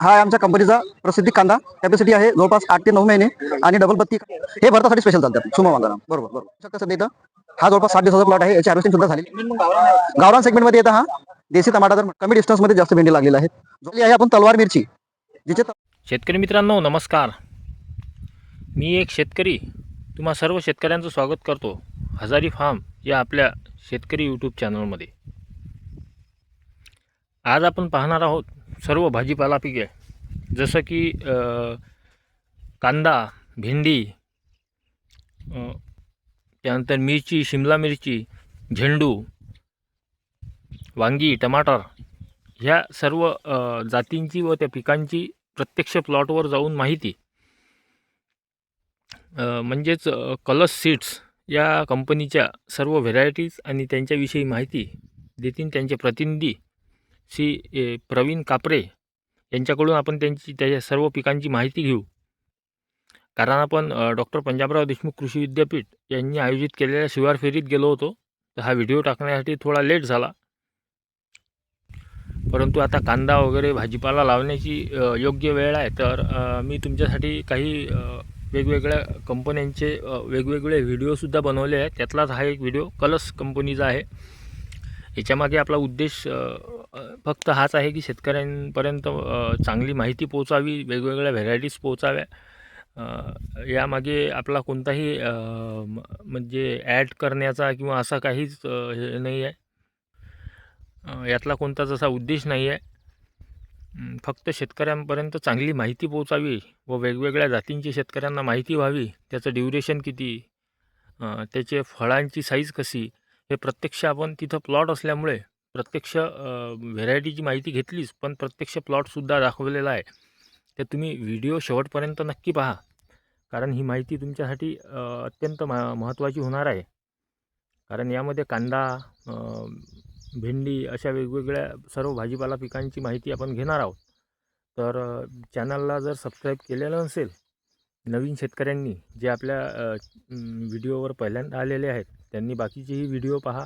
हा आमच्या कंपनीचा प्रसिद्धी कांदा. कॅपॅसिटी आहे जवळपास आठ ते नऊ महिने आणि डबल बत्ती हे भरतासाठी स्पेशल चालतात. सुमा वांगा बरोबर बरोबर. सध्या इथं हा जवळपास सात दिवसाचा प्लॉट आहे. याची हार्वेस्टिंग सुद्धा झाली गावरान सेगमेंटमध्ये येतं हा. देशी टमाटा तर कमी डिस्टन्समध्ये जास्त भेंडी लागलेला आहे जोली आहे आपण तलवार मिरची जिचे शेतकरी मित्रांनो नमस्कार. मी एक शेतकरी. तुम्हा सर्व शेतकऱ्यांचं स्वागत करतो. हजारी फार्म या आपल्या शेतकरी यूट्यूब चॅनलमध्ये आज आपण पाहणार आहोत सर्व भाजीपाला पिके जसं की कांदा भेंडी त्यानंतर मिरची शिमला मिरची झेंडू वांगी टमाटर ह्या सर्व जातींची व त्या पिकांची प्रत्यक्ष प्लॉटवर जाऊन माहिती. म्हणजेच कलस कलर्स सीड्स या कंपनीच्या सर्व व्हेरायटीज आणि त्यांच्याविषयी माहिती देतील त्यांचे प्रतिनिधी श्री ए, प्रवीण कापरे यांच्याकडून आपण त्यांची त्याच्या सर्व पिकांची माहिती घेऊ. कारण आपण डॉक्टर पंजाबराव देशमुख कृषी विद्यापीठ यांनी आयोजित केलेल्या शिवार फेरीत गेलो होतो. तर हा व्हिडिओ टाकण्यासाठी थोडा लेट झाला. परंतु आता कांदा वगैरे भाजीपाला लावण्याची योग्य वेळ आहे. तर मी तुमच्यासाठी काही वेगवेगळ्या कंपन्यांचे वेगवेगळे व्हिडिओसुद्धा बनवले आहेत. त्यातलाच हा एक व्हिडिओ कलस कंपनीचा आहे. याच्यामागे आपला उद्देश फक्त हाच आहे की शेतकऱ्यांपर्यंत चांगली माहिती पोचावी वेगवेगळ्या व्हेरायटीज पोचाव्या यामागे आपला कोणताही म- म्हणजे ॲड करण्याचा किंवा असा काहीच हे नाही आहे यातला कोणताच असा उद्देश नाही आहे फक्त शेतकऱ्यांपर्यंत चांगली माहिती पोचावी व वेगवेगळ्या जातींची शेतकऱ्यांना माहिती व्हावी त्याचं ड्युरेशन किती त्याचे फळांची साईज कशी हे प्रत्यक्ष आपण तिथं प्लॉट असल्यामुळे प्रत्यक्ष व्हेरायटीची माहिती घेतलीच पण प्रत्यक्ष प्लॉटसुद्धा दाखवलेला आहे. तर तुम्ही व्हिडिओ शेवटपर्यंत नक्की पहा. कारण ही माहिती तुमच्यासाठी अत्यंत मा महत्त्वाची होणार आहे. कारण यामध्ये कांदा भेंडी अशा वेगवेगळ्या सर्व भाजीपाला पिकांची माहिती आपण घेणार आहोत. तर चॅनलला जर सबस्क्राईब केलेलं नसेल नवीन शेतकऱ्यांनी जे आपल्या व्हिडिओवर पहिल्यांदा आलेले आहेत त्यांनी बाकीचेही व्हिडिओ पहा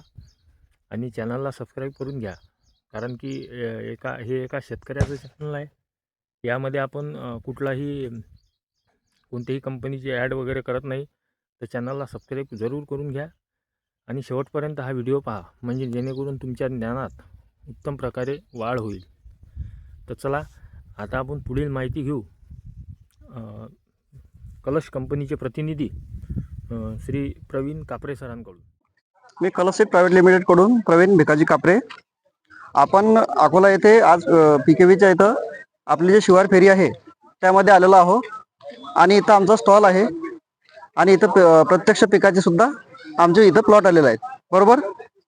आणि चॅनलला सबस्क्राईब करून घ्या. कारण की एका हे एका शेतकऱ्याचं चॅनल आहे. यामध्ये आपण कुठलाही कोणत्याही कंपनीची ॲड वगैरे करत नाही. तर चॅनलला सबस्क्राईब जरूर करून घ्या. आणि शेवटपर्यंत हा व्हिडिओ पहा. म्हणजे जेणेकरून तुमच्या ज्ञानात उत्तम प्रकारे वाढ होईल. तर चला आता आपण पुढील माहिती घेऊ. कलश कंपनीचे प्रतिनिधी श्री प्रवीण कापरे सरांकडून. मी कलसेट प्रायव्हेट लिमिटेडकडून प्रवीण भिकाजी कापरे. आपण अकोला येथे आज पीकेव्हीच्या इथं आपली जी शिवार फेरी आहे त्यामध्ये आलेलो आहो आणि इथं आमचा स्टॉल आहे. आणि इथं प- प्रत्यक्ष पिकाचे सुद्धा आमचे इथं प्लॉट आलेले आहेत. बरोबर?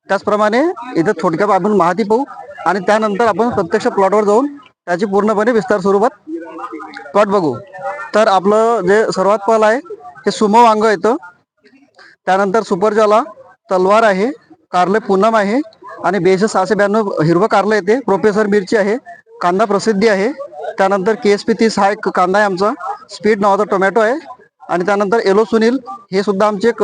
त्याचप्रमाणे इथं थोडक्यात आपण माहिती पाहू. आणि त्यानंतर आपण प्रत्यक्ष प्लॉटवर जाऊन त्याची पूर्णपणे विस्तार स्वरूपात प्लॉट बघू. तर आपलं जे सर्वात पहिलं आहे हे सुमो वांग येतं त्यानंतर सुपरजाला तलवार आहे कारले पूनम आहे आणि बेशे सहाशे ब्याण्णव हिरवं कारलं येते प्रोफेसर मिरची आहे कांदा प्रसिद्धी आहे. त्यानंतर के एस पी तीस हा एक कांदा आहे आमचा. स्पीड नावाचा टोमॅटो आहे. आणि त्यानंतर एलो सुनील हे सुद्धा आमची एक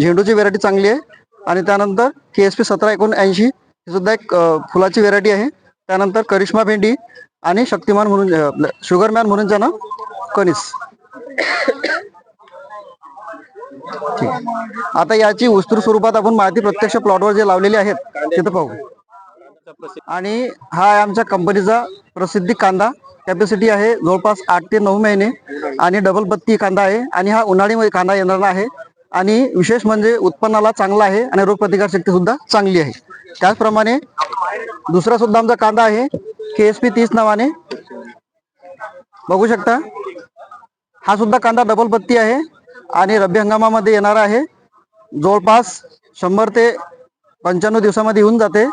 झेंडूची व्हेरायटी चांगली आहे. आणि त्यानंतर के एस पी सतरा एकोणऐंशी ही सुद्धा एक फुलाची व्हेरायटी आहे. त्यानंतर करिश्मा भेंडी आणि शक्तिमान म्हणून शुगरमॅन म्हणून ज्यानं कनिस ठीक. आहे. आता याची उस्तूर स्वरूपात आपण माहिती प्रत्यक्ष प्लॉटवर जे लावलेली आहेत तिथं पाहू. आणि हा आहे आमच्या कंपनीचा प्रसिद्धी कांदा. कॅपॅसिटी आहे जवळपास आठ ते नऊ महिने. आणि डबल बत्ती कांदा आहे. आणि हा उन्हाळीमध्ये कांदा येणार आहे. आणि विशेष म्हणजे उत्पन्नाला चांगला आहे आणि रोगप्रतिकार शक्ती सुद्धा चांगली आहे. त्याचप्रमाणे दुसरा सुद्धा आमचा कांदा आहे. के एस पी तीस नावाने. बघू शकता. हा सुद्धा कांदा डबल बत्ती आहे. आणि रब्बी हंगामामध्ये येणार आहे. जवळपास शंभर ते पंच्याण्णव दिवसामध्ये येऊन जाते.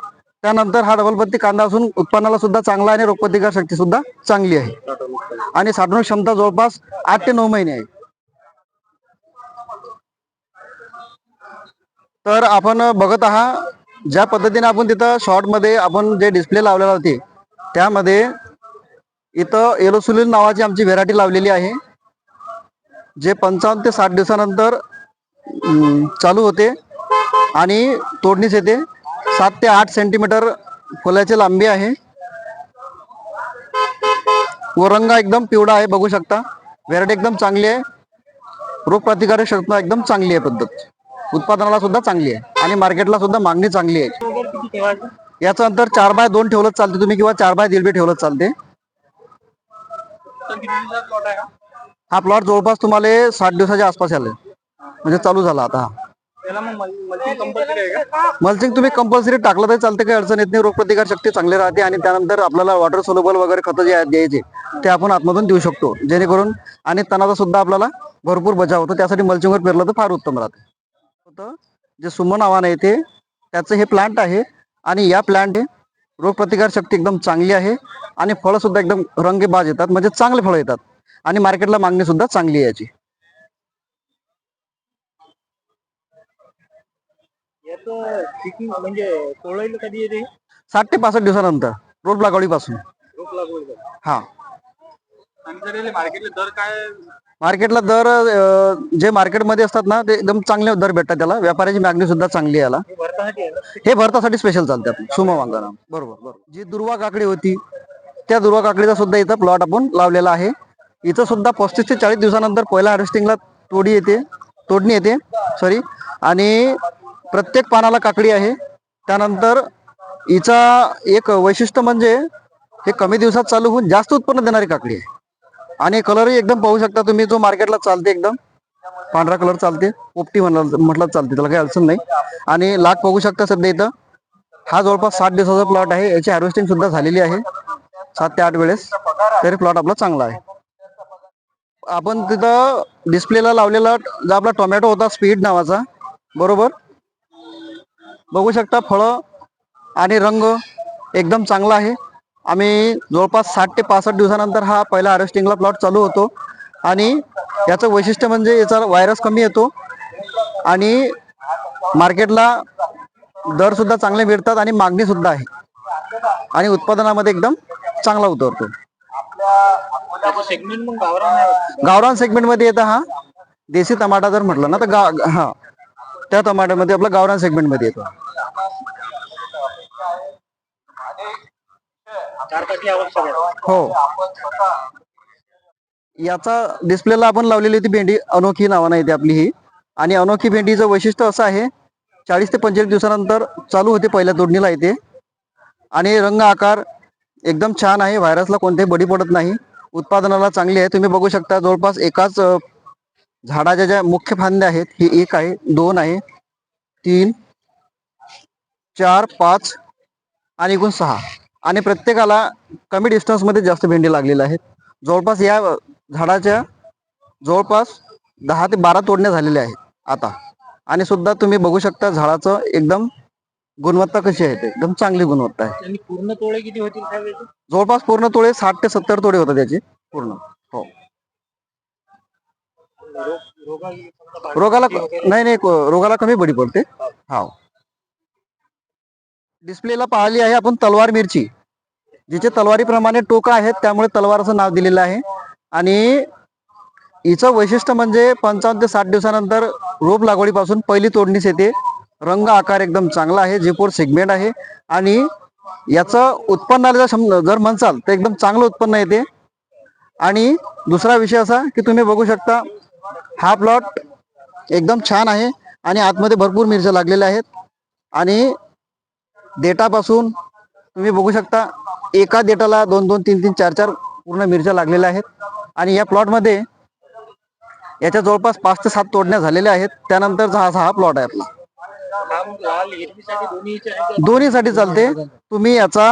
त्यानंतर हा डबलपत्ती कांदा असून उत्पन्नाला सुद्धा चांगला आणि रोगप्रतिकार शक्ती सुद्धा चांगली आहे. आणि साठवणूक क्षमता जवळपास आठ ते नऊ महिने आहे. तर आपण बघत आहात ज्या पद्धतीने आपण तिथं शॉर्टमध्ये आपण जे डिस्प्ले लावलेला होते त्यामध्ये इथं एलोसुलिन नावाची आमची व्हेरायटी लावलेली आहे. जे पंचावन्न ते साठ दिवसानंतर चालू होते आणि तोडणीस येते. सात ते आठ सेंटीमीटर फुलाची लांबी आहे. व रंग एकदम पिवळा आहे बघू शकता. व्हेरायटी एकदम चांगली आहे. रोगप्रतिकारक क्षमता एकदम चांगली आहे पद्धत. उत्पादनाला सुद्धा चांगली आहे. आणि मार्केटला सुद्धा मागणी चांगली आहे. याचं अंतर चार बाय दोन ठेवलं चालते तुम्ही किंवा चार बाय दिलबी बी ठेवलं चालते. हा प्लॉट जवळपास तुम्हाला साठ दिवसाच्या आसपास आले म्हणजे चालू झाला आता हा. मल्चिंग तुम्ही कंपल्सरी टाकलं तरी चालते काही अडचण येत नाही. रोगप्रतिकार शक्ती चांगली राहते आणि त्यानंतर आपल्याला वॉटर सोलोबल वगैरे खतं जे आहेत द्यायचे ते आपण आतमधून देऊ शकतो. जेणेकरून आणि तणाचा सुद्धा आपल्याला भरपूर बचाव होतो. त्यासाठी मल्चिंगवर पेरलं तर फार उत्तम राहते. होतं. जे सुमन आव्हान आहे ते त्याचं हे प्लांट आहे आणि या प्लांट रोगप्रतिकार शक्ती एकदम चांगली आहे आणि फळं सुद्धा एकदम रंगेबाज येतात. म्हणजे चांगले फळं येतात. आणि मार्केटला मागणी सुद्धा चांगली आहे याची. म्हणजे साठ ते पासष्ट दिवसानंतर रोप लागवड हा. जर याला मार्केटला दर काय? मार्केटला दर अं, जे मार्केटमध्ये असतात ना ते एकदम चांगले दर भेटतात त्याला. व्यापाऱ्याची मागणी सुद्धा चांगली आहे याला. हे भरतासाठी हे स्पेशल चालते आपलं सुमा वांगाना बरोबर बरोबर. जी दुर्वा काकडी होती त्या दुर्वा काकडीचा सुद्धा इथं प्लॉट आपण लावलेला आहे. इथं सुद्धा पस्तीस ते चाळीस दिवसानंतर पहिल्या हार्वेस्टिंगला तोडी येते तोडणी येते सॉरी आणि प्रत्येक पानाला काकडी आहे. त्यानंतर हिचा एक वैशिष्ट्य म्हणजे हे कमी दिवसात चालू होऊन जास्त उत्पन्न देणारी काकडी आहे. आणि कलरही एकदम पाहू शकता तुम्ही जो मार्केटला चालते एकदम. पांढरा कलर चालते पोपटी म्हणलं म्हटलं चालते त्याला काही अडचण नाही. आणि लाख बघू शकता सध्या इथं. हा जवळपास सात दिवसाचा प्लॉट आहे. याची हार्वेस्टिंग सुद्धा झालेली आहे. सात ते आठ वेळेस तरी प्लॉट आपला चांगला आहे. आपण तिथं डिस्प्लेला लावलेला जो आपला टोमॅटो होता स्पीड नावाचा बरोबर? बघू शकता फळं आणि रंग एकदम चांगला आहे. आम्ही जवळपास साठ ते पासष्ट दिवसानंतर हा पहिला हार्वेस्टिंगला प्लॉट चालू होतो. आणि याचं वैशिष्ट्य म्हणजे याचा व्हायरस कमी येतो. आणि मार्केटला दरसुद्धा चांगले मिळतात आणि मागणीसुद्धा आहे. आणि उत्पादनामध्ये एकदम चांगला उतरतो. सेगमेंट मग गावरान गावरान सेगमेंटमध्ये येतं हा. देशी टमाटा जर म्हटलं ना तर गा हा. त्या टमाट्यामध्ये आपला गावरान सेगमेंटमध्ये येतो. हो. याचा डिस्प्लेला आपण लावलेली होती भेंडी. अनोखी नावानं येते आपली ही. आणि अनोखी भेंडीचं वैशिष्ट्य असं आहे चाळीस ते पंचेचाळीस दिवसानंतर चालू होते पहिल्या तोडणीला येते आणि रंग आकार एकदम छान आहे. व्हायरसला कोणतेही बडी पडत नाही. उत्पादनाला चांगली आहे. तुम्ही बघू शकता जवळपास एकाच झाडाच्या ज्या मुख्य फांद्या आहेत ही एक आहे दोन आहे तीन चार पाच आणि एकूण सहा. आणि प्रत्येकाला कमी डिस्टन्समध्ये जास्त भेंडी लागलेल्या आहेत. जवळपास या झाडाच्या जवळपास दहा ते बारा तोडण्या झालेल्या आहेत आता. आणि सुद्धा तुम्ही बघू शकता झाडाचं एकदम गुणवत्ता कशी आहे ते? एकदम चांगली गुणवत्ता आहे. आणि पूर्ण तोडे किती होतील जवळपास पूर्ण तोडे साठ ते सत्तर तोडे होतात त्याचे पूर्ण. हो. रोग रोगा समजा बाकी रोगाला वगैरे नाही नाही को- रोगाला कमी बडी पडते. हा. डिस्प्लेला पाहिली आहे आपण तलवार मिरची जिचे तलवारीप्रमाणे टोका आहेत त्यामुळे तलवार असं नाव दिलेलं आहे. आणि हिचं वैशिष्ट्य म्हणजे पंचावन्न ते साठ दिवसानंतर रोप लागवडीपासून पहिली तोडणीस येते. रंग आकार एकदम चांगला आहे जिपोर सेगमेंट आहे आणि याचं उत्पन्नाला जर जर म्हणसाल तर एकदम चांगलं उत्पन्न येते. आणि दुसरा विषय असा की तुम्ही बघू शकता हा प्लॉट एकदम छान आहे आणि आतमध्ये भरपूर मिरच्या लागलेल्या आहेत. आणि देटापासून तुम्ही बघू शकता एका देटाला दोन दोन तीन तीन चार चार पूर्ण मिरच्या लागलेल्या आहेत. आणि या प्लॉटमध्ये याच्या जवळपास पाच ते सात तोडण्या झालेल्या आहेत. त्यानंतरचा हा हा प्लॉट आहे आपला. दोन्हीसाठी चालते. तुम्ही याचा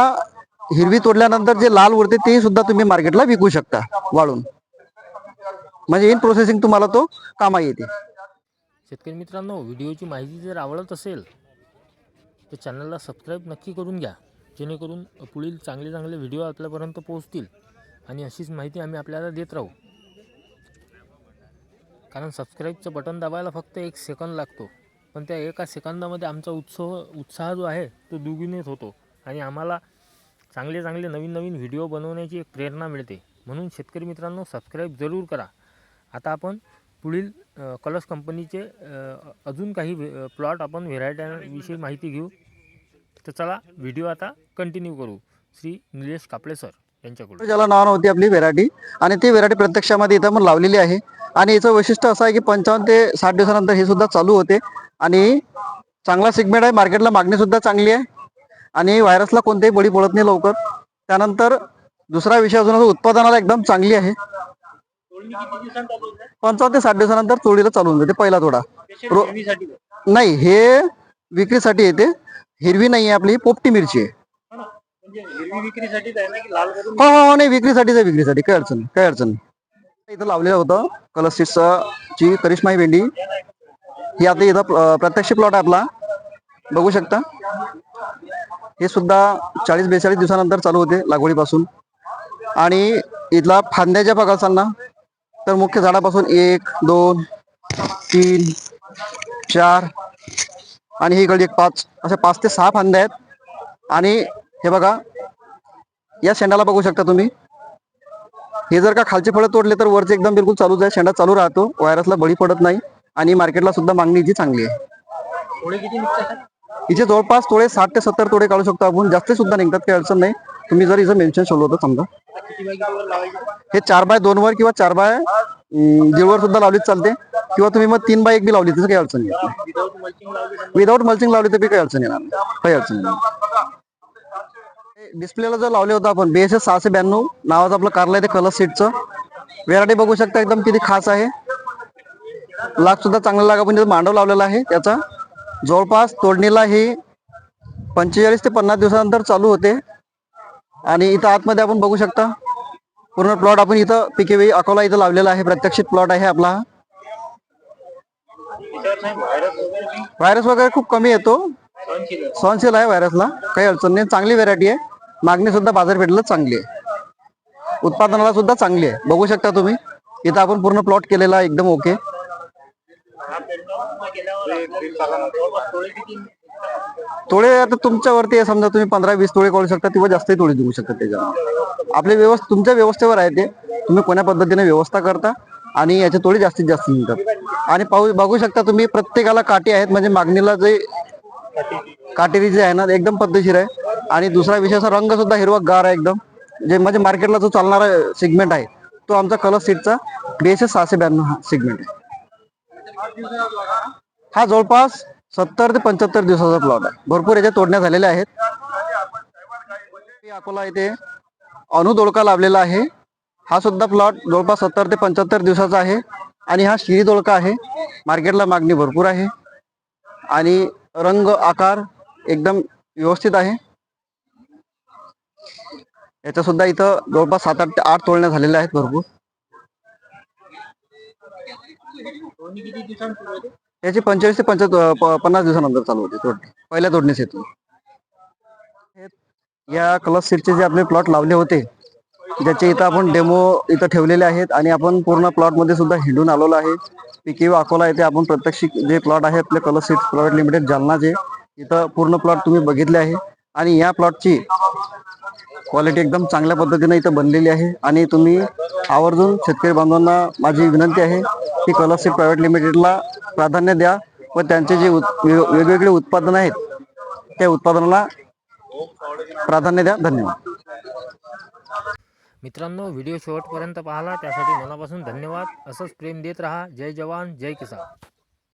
हिरवी तोडल्यानंतर जे लाल उरते ते सुद्धा तुम्ही मार्केटला विकू शकता वाळून. म्हणजे इन प्रोसेसिंग तुम्हाला तो कामा येते. शेतकरी मित्रांनो व्हिडिओची माहिती जर आवडत असेल तर चॅनलला सबस्क्राईब नक्की करून घ्या. जेणेकरून पुढील चांगले चांगले व्हिडिओ आपल्यापर्यंत पोहोचतील. आणि अशीच माहिती आम्ही आपल्याला देत राहू. कारण सबस्क्राईबचं बटन दाबायला फक्त एक सेकंद लागतो. पण त्या एका सेकंदामध्ये आमचा उत्सव उत्साह जो आहे तो दुगुणित होतो. आणि आम्हाला चांगले चांगले नवीन नवीन व्हिडिओ बनवण्याची एक प्रेरणा मिळते. म्हणून शेतकरी मित्रांनो सबस्क्राईब जरूर करा. आता आपण पुढील कलर्स कंपनीचे अजून काही व्हे- प्लॉट आपण व्हेरायट्यांविषयी माहिती घेऊ. तर चला व्हिडिओ आता कंटिन्यू करू. श्री निलेश कापळे सर यांच्याकडून. ज्याला नाव नव्हती आपली व्हेरायटी आणि ती व्हेरायटी प्रत्यक्षामध्ये इथं पण लावलेली आहे. आणि याचं वैशिष्ट्य असं आहे की पंचावन्न ते साठ दिवसानंतर हे सुद्धा चालू होते. आणि चांगला सिगमेंट आहे. मार्केटला मागणी सुद्धा चांगली आहे. आणि व्हायरसला कोणतेही बळी पडत नाही लवकर. त्यानंतर दुसरा विषय अजून उत्पादनाला एकदम चांगली आहे. तोडणी पंचावन्न ते साठ दिवसानंतर चोळीला चालू होऊन जाते पहिला थोडा रो- नाही हे विक्रीसाठी येते. हिरवी नाही आहे आपली पोपटी मिरची आहे. हो हो, हो नाही विक्रीसाठीच आहे विक्रीसाठी. काही अडचण काही अडचण नाही. इथं लावलेलं होतं कलरची करिश्माई भेंडी. ही आता इथं प्रत्यक्ष प्लॉट आहे आपला. बघू शकता. हे सुद्धा चाळीस बेचाळीस दिवसानंतर चालू होते लागवडीपासून. आणि इथला फांद्याच्या बघाचांना तर मुख्य झाडापासून एक दोन तीन चार आणि ही इकडे एक पाच. अशा पाच ते सहा फांद्या आहेत. आणि हे बघा या शेंडाला बघू शकता तुम्ही. हे जर का खालचे फळं तोडले तर वरचे एकदम बिलकुल चालूच आहे. शेंडा चालू राहतो. व्हायरसला बळी पडत नाही. आणि मार्केटला सुद्धा मागणी हिची चांगली आहे. थोडे किती निघतात? हिचे जवळपास तोडे साठ ते सत्तर तोडे काढू शकतो आपण. जास्त सुद्धा निघतात काही अडचण नाही. तुम्ही जर हिचं मेन्शन ठेवलं होतं समजा. किती बाय लावायचे हे चार बाय दोन वर किंवा चार बाय अं, दीडवर सुद्धा लावलीच चालते. किंवा तुम्ही मग तीन बाय एक बी लावली त्याचं काही अडचण नाही. विदाऊट मल्चिंग लावली समजा विदाऊट मल्चिंग लावली तर बी काही अडचण येणार नाही. काही अडचण नाही. डिस्प्लेला जर लावले होतं आपण बीएसएस सहाशे ब्याण्णव नावाचं आपलं कारला आहे ते कलर सीटचं व्हेरायटी बघू शकता एकदम किती खास आहे. लाख सुद्धा चांगला लागा म्हणजे मांडव लावलेला आहे त्याचा. जवळपास तोडणीला ही पंचेचाळीस ते पन्नास दिवसानंतर चालू होते. आणि इथं आतमध्ये आपण बघू शकता पूर्ण प्लॉट आपण इथं पिकेवी अकोला इथं लावलेला आहे. प्रत्यक्षित प्लॉट आहे आपला. व्हायरस वगैरे खूप कमी येतो. सहनशील आहे. व्हायरसला काही अडचण नाही. चांगली व्हेरायटी आहे. मागणी सुद्धा बाजारपेठेला चांगली आहे. उत्पादनाला सुद्धा चांगली आहे. बघू शकता तुम्ही इथं आपण पूर्ण प्लॉट केलेला आहे एकदम ओके हा पेंटावर गेल्यावर आपल्याला जवळपास थोडे किती निघतात? तोळे आता तुमच्यावरती आहे. समजा तुम्ही पंधरा वीस तोळे काढू शकता किंवा जास्तही तोळे देऊ शकता त्याच्यावर. आपली व्यवस्था तुमच्या व्यवस्थेवर आहे ते. तुम्ही कोण्या पद्धतीने व्यवस्था करता आणि याचे तोळे जास्तीत जास्त निघतात. आणि पाहू बघू शकता तुम्ही प्रत्येकाला काठी आहेत. म्हणजे मागणीला जे काटेरी जे आहे ना एकदम पद्धतशीर आहे. आणि दुसरा विषयाचा रंग सुद्धा हिरवा गार आहे एकदम. जे म्हणजे मार्केटला जो चालणारा सेगमेंट आहे तो आमचा कलर सीटचा बीएसएस सहाशे ब्याण्णव हा सेगमेंट आहे. हा जवळपास सत्तर ते पंच्याहत्तर दिवसाचा प्लॉट आहे. भरपूर याच्या तोडण्या झालेल्या आहेत. अकोला इथे अनु लाभलेला आहे. हा सुद्धा प्लॉट जवळपास सत्तर ते पंच्याहत्तर दिवसाचा आहे. आणि हा शिरी दोडका आहे. मार्केटला मागणी भरपूर आहे. आणि रंग आकार एकदम व्यवस्थित आहे. याच्या सुद्धा इथं जवळपास सात आठ ते आठ तोडण्या झालेल्या आहेत भरपूर. याची पंचेचाळीस ते पंच पन्नास दिवसानंतर चालू होते तोडणी. पहिल्या तोडणीस येतो. या कलर सीटचे जे आपले प्लॉट लावले होते ज्याचे इथं आपण डेमो इथं ठेवलेले आहेत आणि आपण पूर्ण प्लॉटमध्ये सुद्धा हिंडून आलेलो आहे. पीके अकोला येथे आपण प्रत्यक्ष जे प्लॉट आहे आपले कलर सीट प्रायव्हेट लिमिटेड जालनाचे इथं पूर्ण प्लॉट तुम्ही बघितले आहे. आणि या प्लॉटची क्वालिटी एकदम चांगल्या पद्धतीने इथं बनलेली आहे. आणि तुम्ही आवर्जून शेतकरी बांधवांना माझी विनंती आहे की कलर प्रायव्हेट लिमिटेडला प्राधान्य द्या व त्यांचे जे वेगवेगळे उत्पादन आहेत त्या उत्पादनाला प्राधान्य द्या. धन्यवाद. मित्रांनो व्हिडिओ शेवटपर्यंत पाहिला त्यासाठी मनापासून धन्यवाद. असंच प्रेम देत राहा. जय जवान जय किसान.